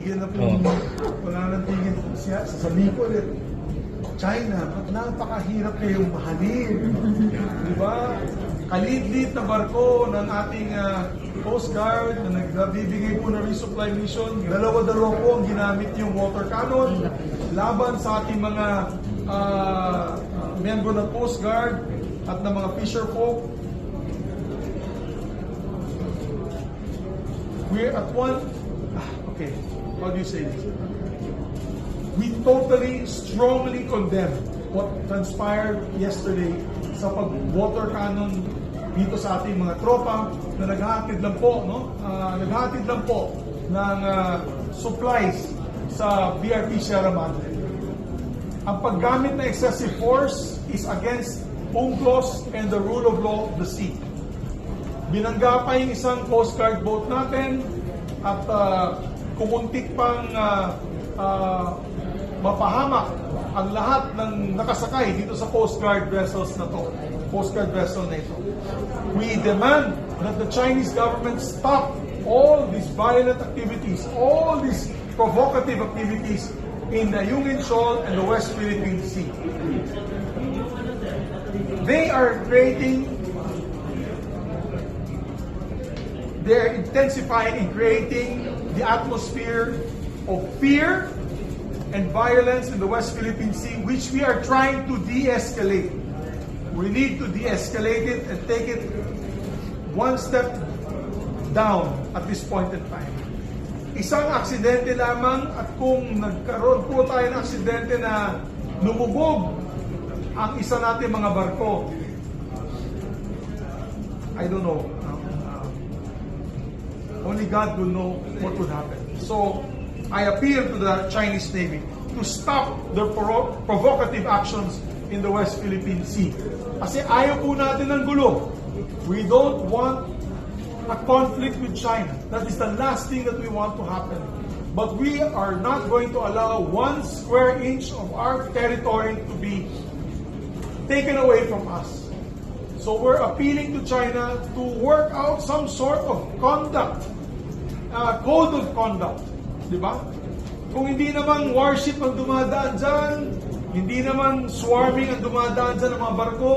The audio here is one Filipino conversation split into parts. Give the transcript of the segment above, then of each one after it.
Tigil na po, Oo. wala nang tigil siya. Sasabihin ko ulit, China, ba't napakahirap kayong mahalin? Di ba? Kalidlit na barko ng ating ah, Coast Guard na nagbibigay po ng resupply mission. Dalawa-dalawa po ang ginamit yung water cannon laban sa ating mga ah, ah, membro ng Coast Guard at ng mga fisher folk. We're at one, okay, how do you say this? We totally, strongly condemn what transpired yesterday sa pag-water cannon dito sa ating mga tropa na naghahatid lang po, no? Ah, naghahatid lang po ng ah, supplies sa BRP Sierra Madre. Ang paggamit ng excessive force is against UNCLOS and the rule of law of the sea. Binangga pa yung isang Coast Guard boat natin at uh, kumuntik pang ah, ah, mapahamak ang lahat ng nakasakay dito sa Coast Guard vessels na to. Coast Guard vessel na ito. We demand that the Chinese government stop all these violent activities, all these provocative activities in the Yungin Shoal and the West Philippine Sea. They are creating they're intensifying and creating the atmosphere of fear and violence in the West Philippine Sea, which we are trying to de-escalate. We need to de-escalate it and take it one step down at this point in time. Isang aksidente lamang at kung nagkaroon po tayo ng aksidente na lumubog ang isa natin mga barko, I don't know. Only God will know what would happen. So, I appeal to the Chinese Navy to stop their provo- provocative actions in the West Philippine Sea. Kasi ayaw po natin ng gulo. We don't want a conflict with China. That is the last thing that we want to happen. But we are not going to allow one square inch of our territory to be taken away from us. So we're appealing to China to work out some sort of conduct, uh, code of conduct. Di ba? Kung hindi naman warship ang dumadaan dyan, hindi naman swarming ang dumadaan dyan ng mga barko,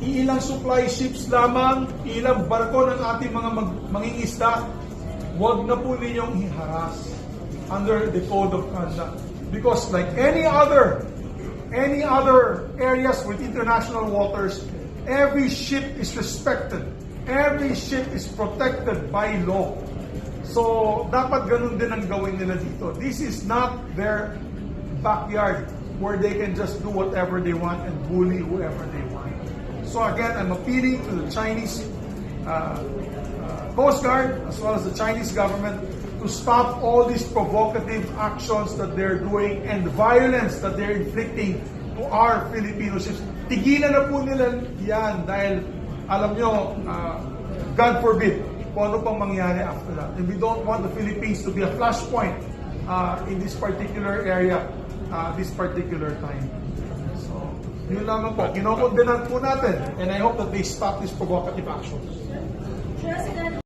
iilang supply ships lamang, ilang barko ng ating mga mag- mangingisda, huwag na po ninyong iharas under the code of conduct. Because like any other any other areas with international waters, every ship is respected. Every ship is protected by law. So, dapat ganun din ang gawin nila dito. This is not their backyard where they can just do whatever they want and bully whoever they want. So again, I'm appealing to the Chinese uh, uh, Coast Guard as well as the Chinese government to stop all these provocative actions that they're doing and violence that they're inflicting to our Filipino ships. Tigilan na po nila yan dahil alam nyo, uh, God forbid, kung ano pang mangyari after that. And we don't want the Philippines to be a flashpoint uh, in this particular area, uh, this particular time. So, yun lamang po. Kinokondenan po natin and I hope that they stop these provocative actions. President